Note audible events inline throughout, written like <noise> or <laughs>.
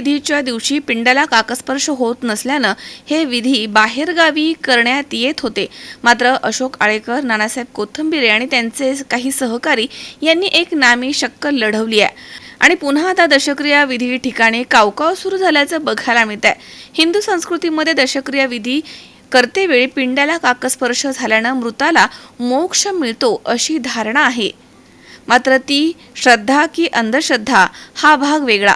विधीच्या दिवशी पिंडाला काकस्पर्श होत नसल्यानं हे विधी बाहेरगावी करण्यात येत होते. मात्र अशोक आळेकर नानासाहेब कोथंबिरे आणि त्यांचे काही सहकारी यांनी एक नामी शक्कल लढवली आहे. आणि पुन्हा आता दशक्रिया विधी ठिकाणी कावकाव सुरू झाल्याचं बघायला मिळत आहे हिंदू संस्कृतीमध्ये दशक्रिया विधी करतेवेळी पिंडाला काकस्पर्श झाल्यानं मृताला मोक्ष मिळतो अशी धारणा आहे. मात्र ती श्रद्धा की अंधश्रद्धा हा भाग वेगळा.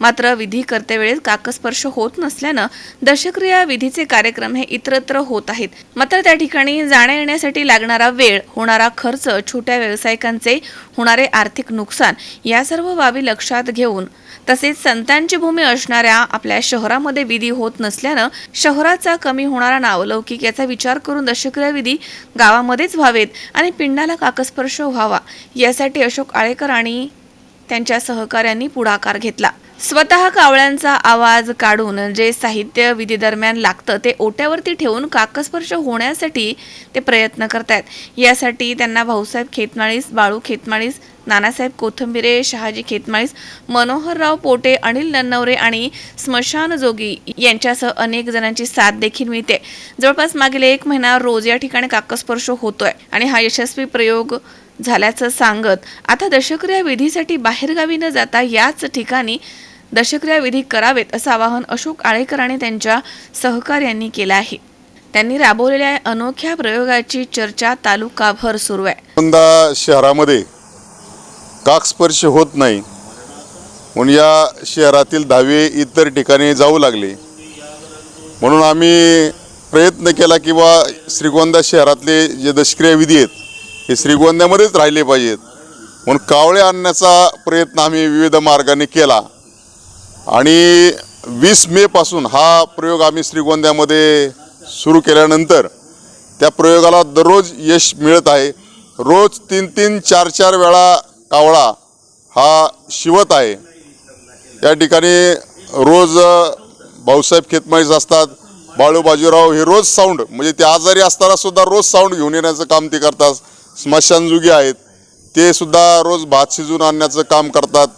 मात्र विधी करतेवेळेस काकस्पर्श होत नसल्यानं दशक्रिया विधीचे कार्यक्रम हे इतरत्र होत आहेत. मात्र त्या ठिकाणी जाण्या येण्यासाठी लागणारा वेळ होणारा खर्च छोट्या व्यावसायिकांचे होणारे आर्थिक नुकसान या सर्व बाबी लक्षात घेऊन तसेच संतांची भूमी असणाऱ्या आपल्या शहरामध्ये विधी होत नसल्यानं शहराचा कमी होणारा नावलौकिक याचा विचार करून दशक्रिया विधी गावामध्येच व्हावेत आणि पिंडाला काकस्पर्श व्हावा यासाठी अशोक आळेकर आणि त्यांच्या सहकाऱ्यांनी पुढाकार घेतला. स्वतः कावळ्यांचा आवाज काढून जे साहित्य विधीदरम्यान लागतं ते ओट्यावरती ठेवून काकस्पर्श होण्यासाठी ते प्रयत्न करतायत. यासाठी त्यांना भाऊसाहेब खेतमाळीस बाळू खेतमाळीस नानासाहेब कोथंबिरे शहाजी खेतमाळीस मनोहरराव पोटे अनिल नन्नवरे आणि स्मशान जोगी यांच्यासह अनेक जणांची साथ देखील मिळते. जवळपास मागील एक महिना रोज या ठिकाणी काकस्पर्श होतोय आणि हा यशस्वी प्रयोग झाल्याचं सांगत आता दशक्रिया विधीसाठी बाहेरगावी न जाता याच ठिकाणी दशक्रिया विधी करावेत असं आवाहन अशोक आळेकर आणि त्यांच्या सहकार्यांनी केलं आहे. त्यांनी राबवलेल्या अनोख्या प्रयोगाची चर्चा तालुकाभर सुरू आहे. यंदा शहरामध्ये काकस्पर्श होत नाही. म्हणून या शहरातील दहावे इतर ठिकाणी जाऊ लागले. म्हणून आम्ही प्रयत्न केला की बा श्रीगोंदा शहरातले जे दशक्रिया विधी आहेत हे श्रीगोंद्यामध्येच राहिले पाहिजेत. म्हणून कावळे आणण्याचा प्रयत्न आम्ही विविध मार्गाने केला. आणि वीस मेपासून हा प्रयोग आम्ही श्रीगोंद्यामध्ये सुरू केल्यानंतर त्या प्रयोगाला दररोज यश मिळत आहे. रोज तीन तीन चार चार वेळा कावळा हा शिवत आहे. या ठिकाणी रोज भाऊसाहेब खेतमाळीस असतात बाळू बाजीराव हे रोज साऊंड म्हणजे ते आजारी असताना सुद्धा रोज साऊंड घेऊन येण्याचं काम ते करतात. स्मशानजुगी आहेत. ते सुद्धा रोज भात शिजून आणण्याचं काम करतात.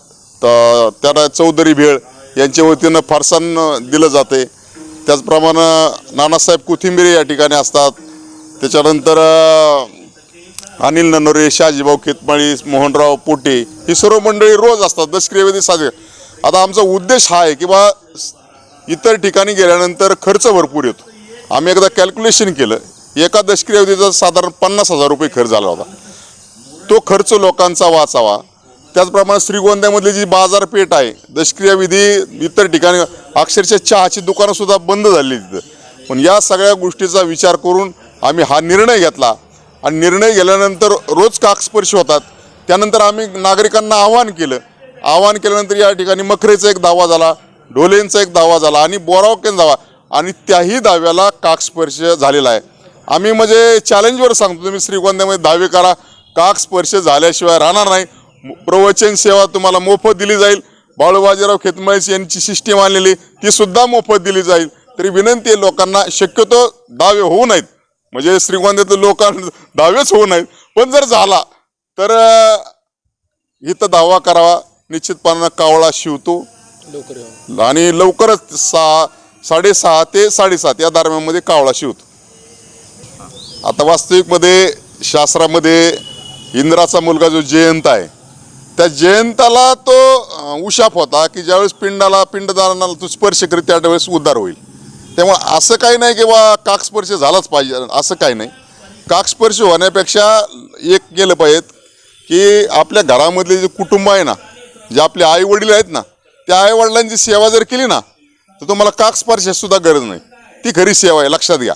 तर त्याला चौधरी भेळ यांच्या वतीनं फारसान दिलं जाते. त्याचप्रमाणे नानासाहेब कोथिंबिरे या ठिकाणी असतात. त्याच्यानंतर अनिल ननोरे शाजीभाऊ खेतमाळी मोहनराव पोटे ही सर्व मंडळी रोज असतात दशक्रियाविधी साजरे. आता आमचा उद्देश हा आहे की बा इतर ठिकाणी गेल्यानंतर खर्च भरपूर येतो. आम्ही एकदा कॅल्क्युलेशन केलं एका दशक्रियावधीचा साधारण पन्नास हजार रुपये खर्च झाला होता. तो खर्च लोकांचा वाचावा. त्याचप्रमाणे श्रीगोंद्यामधली जी बाजारपेठ आहे दशक्रिया विधी इतर ठिकाणी अक्षरशः चहाची दुकानंसुद्धा बंद झाली तिथं. पण या सगळ्या गोष्टीचा विचार करून आम्ही हा निर्णय घेतला. आणि निर्णय घेतल्यानंतर रोज काकस्पर्श होतात. त्यानंतर आम्ही नागरिकांना आवाहन केलं. आवाहन केल्यानंतर या ठिकाणी मखरेचा एक दावा झाला ढोलेंचा एक दावा झाला आणि बोरावकेन दावा. आणि त्याही दाव्याला काकस्पर्श झालेला आहे. आम्ही म्हणजे चॅलेंजवर सांगतो तुम्ही श्रीगोंद्यामध्ये दावे करा. काकस्पर्श झाल्याशिवाय राहणार नाही. प्रवचन सेवा तुम्हाला मोफत दिली जाईल. बाळूबाजीराव खेतमाळीस यांची सिस्टीम आणलेली ती सुद्धा मोफत दिली जाईल. तरी विनंती आहे लोकांना शक्यतो दावे होऊ नयेत. म्हणजे श्रीगोंद्यातील लोकांना <laughs> दावेच होऊ नयेत. पण जर झाला तर इथं दावा करावा. निश्चितपणानं कावळा शिवतो. आणि लवकरच सहा साडेसहा ते साडेसात या दरम्यानमध्ये कावळा शिवतो. आता वास्तविकमध्ये शास्त्रामध्ये इंद्राचा मुलगा जो जयंत आहे त्या जयंताला तो उशाप होता की ज्यावेळेस पिंडाला पिंडदारांना तो स्पर्श करीत त्यावेळेस उद्धार होईल. त्यामुळे असं काही नाही की बा काकस्पर्श झालाच पाहिजे असं काही नाही. काकस्पर्श होण्यापेक्षा एक गेलं पाहिजेत की आपल्या घरामधले जे कुटुंब आहे ना जे आपले आईवडील आहेत ना त्या आईवडिलांची सेवा जर केली ना तर तुम्हाला काकस्पर्शसुद्धा गरज नाही. ती खरी सेवा आहे लक्षात घ्या.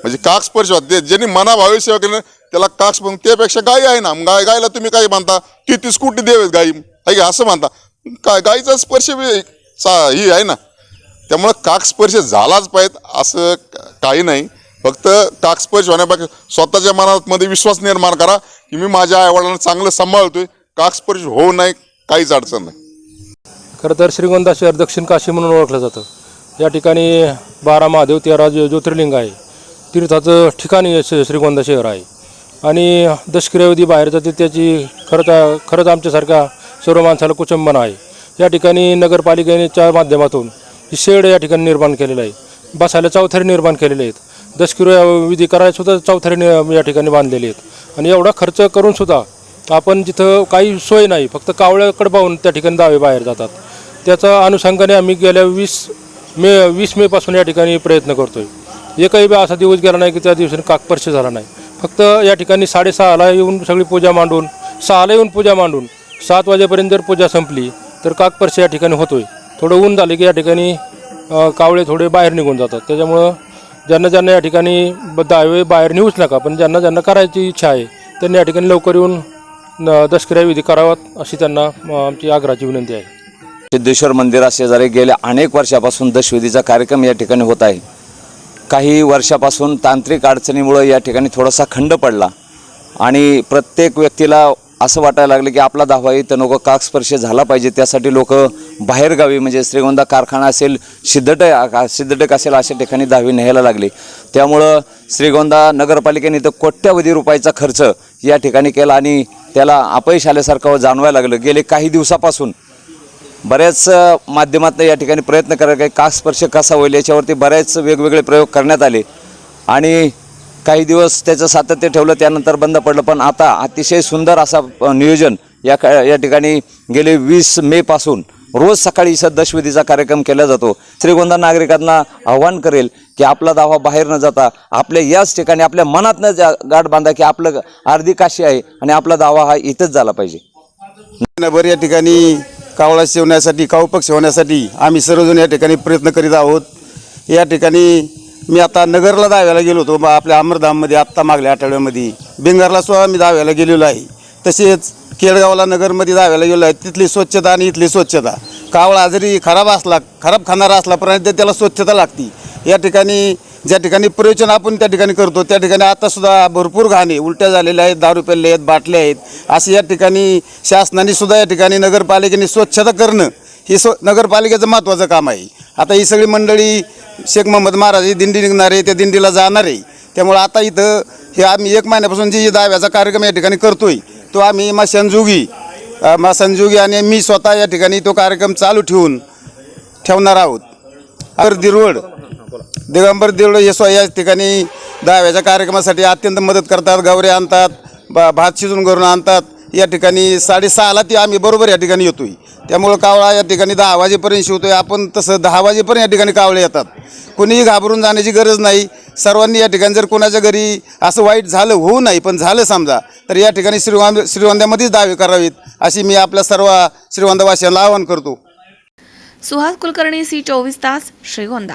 म्हणजे काकस्पर्श होते ज्यांनी मनाभावे सेवा केली ना, त्याला काक्स म्हणून त्यापेक्षा गाय आहे ना. गाय गायला तुम्ही काय म्हणता? ती तीस कोटी देवेत गाई? आहे का? असं म्हणता. काय गायीचा स्पर्श बी ही आहे ना. त्यामुळं काकस्पर्श झालाच पाहिजे असं काही नाही. फक्त काकस्पर्श होण्यापेक्षा स्वतःच्या मनामध्ये विश्वास निर्माण करा की मी माझ्या आईवडिलांना चांगलं सांभाळतोय. काकस्पर्श होऊ नये काहीच अडचण नाही. खरं तर श्रीगोंदा शहर दक्षिण काशी म्हणून ओळखलं जातं. या ठिकाणी बारा महादेव तेरा ज्योतिर्लिंग आहे. तीर्थाचं ठिकाणी श- श्रीगोंदा शहर आहे. आणि दशक्रियावधी बाहेर जाते त्याची खरंच खरंच आमच्यासारख्या सर्व माणसाला कुचंबना आहे. या ठिकाणी नगरपालिकेच्या माध्यमातून ही शेड या ठिकाणी निर्माण केलेलं आहे. बसायला चौथरी निर्माण केलेले आहेत. दशक्रिया विधी करायलासुद्धा नि- या ठिकाणी बांधलेले आहेत. आणि एवढा खर्च करूनसुद्धा आपण जिथं काही सोय नाही फक्त कावळ्याकडे पाहून त्या ठिकाणी दावे बाहेर जातात. त्याचा अनुषंगाने आम्ही गेल्या वीस मे वीस मेपासून या ठिकाणी प्रयत्न करतो आहे एकही असा दिवस गेला नाही की त्या दिवसाने काकपर्श झाला नाही. फक्त या ठिकाणी साडेसहाला येऊन सगळी पूजा मांडून सहाला येऊन पूजा मांडून सात वाजेपर्यंत जर पूजा संपली तर काकपर्श या ठिकाणी होतोय. थोडं ऊन झाले की या ठिकाणी कावळे थोडे बाहेर निघून जातात. त्याच्यामुळं ज्यांना ज्यांना या ठिकाणी ब- दावे बाहेर नेऊच नका पण ज्यांना ज्यांना करायची इच्छा आहे त्यांनी या ठिकाणी लवकर येऊन न- विधी करावात अशी त्यांना आमची आग्रहाची विनंती आहे. सिद्धेश्वर मंदिराशेजारी गेल्या अनेक वर्षापासून दशविधीचा कार्यक्रम या ठिकाणी होत आहे. काही वर्षापासून तांत्रिक अडचणीमुळं या ठिकाणी थोडासा खंड पडला. आणि प्रत्येक व्यक्तीला असं वाटायला लागलं की आपला दहावा इथं नको काकस्पर्श झाला पाहिजे. त्यासाठी लोक बाहेरगावी म्हणजे श्रीगोंदा कारखाना असेल सिद्धटक सिद्धटक असेल अशा ठिकाणी दहावी न्यायला लागली. त्यामुळं श्रीगोंदा नगरपालिकेने इथं कोट्यावधी रुपयाचा खर्च या ठिकाणी केला आणि त्याला अपयश आल्यासारखं जाणवायला लागलं. गेले काही दिवसापासून बऱ्याच माध्यमातनं माध्यमातून या ठिकाणी प्रयत्न करायला काही काक स्पर्श कसा होईल याच्यावरती बऱ्याच वेगवेगळे प्रयोग करण्यात आले. आणि काही दिवस त्याचं सातत्य ठेवलं त्यानंतर बंद पडलं. पण आता अतिशय सुंदर असा नियोजन या का या ठिकाणी गेले वीस मेपासून रोज सकाळी इथं दशविधीचा कार्यक्रम केला जातो. श्रीगोंदा नागरिकांना आव्हान करेल की आपला दावा बाहेर न जाता आपल्या याच ठिकाणी आपल्या मनातनं जा गाठ बांधा की आपलं अर्धी काशी आहे आणि आपला दावा हा इथंच झाला पाहिजे. महिनाभर या ठिकाणी कावळा शिवण्यासाठी कावपक्ष होण्यासाठी आम्ही सर्वजण या ठिकाणी प्रयत्न करीत आहोत. या ठिकाणी मी आता नगरला दाव्याला गेलो होतो बा आपल्या अमरधाममध्ये आत्ता मागल्या आठवड्यामध्ये. बेंगारला सुद्धा मी दाव्याला गेलेलो आहे. तसेच केळगावला नगरमध्ये दाव्याला गेलो आहे. तिथली स्वच्छता आणि इथली स्वच्छता. कावळा जरी खराब असला खराब खाणारा असला परंतु त्याला स्वच्छता लागते. या ठिकाणी ज्या ठिकाणी प्रयोजन आपण त्या ठिकाणी करतो त्या ठिकाणी आतासुद्धा भरपूर घाणे उलट्या झालेल्या आहेत दारू पेल्ले आहेत बाटल्या आहेत. असे या ठिकाणी शासनाने सुद्धा या ठिकाणी नगरपालिकेने स्वच्छता करणं हे स्व नगरपालिकेचं महत्त्वाचं काम आहे. आता ही सगळी मंडळी शेख मोहम्मद महाराज ही दिंडी निघणार आहे त्या दिंडीला जाणार आहे. त्यामुळं आता इथं हे आम्ही एक महिन्यापासून जी दाव्याचा कार्यक्रम या ठिकाणी करतोय तो आम्ही मशांजोगी मा संजोगी आणि मी स्वतः या ठिकाणी तो कार्यक्रम चालू ठेवून ठेवणार आहोत. तर दिरवड दिगंबर दिरवड हे स्व या ठिकाणी दहाव्याच्या कार्यक्रमासाठी अत्यंत मदत करतात गवरे आणतात बा भात शिजून घरून आणतात. या ठिकाणी साडेसहाला ती आम्ही बरोबर या ठिकाणी येतो आहे त्यामुळं कावळा या ठिकाणी दहा वाजेपर्यंत शिवतो आहे आपण तसं दहा वाजेपर्यंत या ठिकाणी कावळे येतात. कुणीही घाबरून जाण्याची गरज नाही. सर्वांनी या ठिकाणी जर कोणाच्या घरी असं वाईट झालं होऊ नाही पण झालं समजा तर या ठिकाणी श्रीवांद श्रीगोंद्यामध्येच दावे करावेत अशी मी आपल्या सर्व श्रीगोंदावासियांना आवाहन करतो. सुहास कुलकर्णी सी चोवीस तास श्रीगोंदा.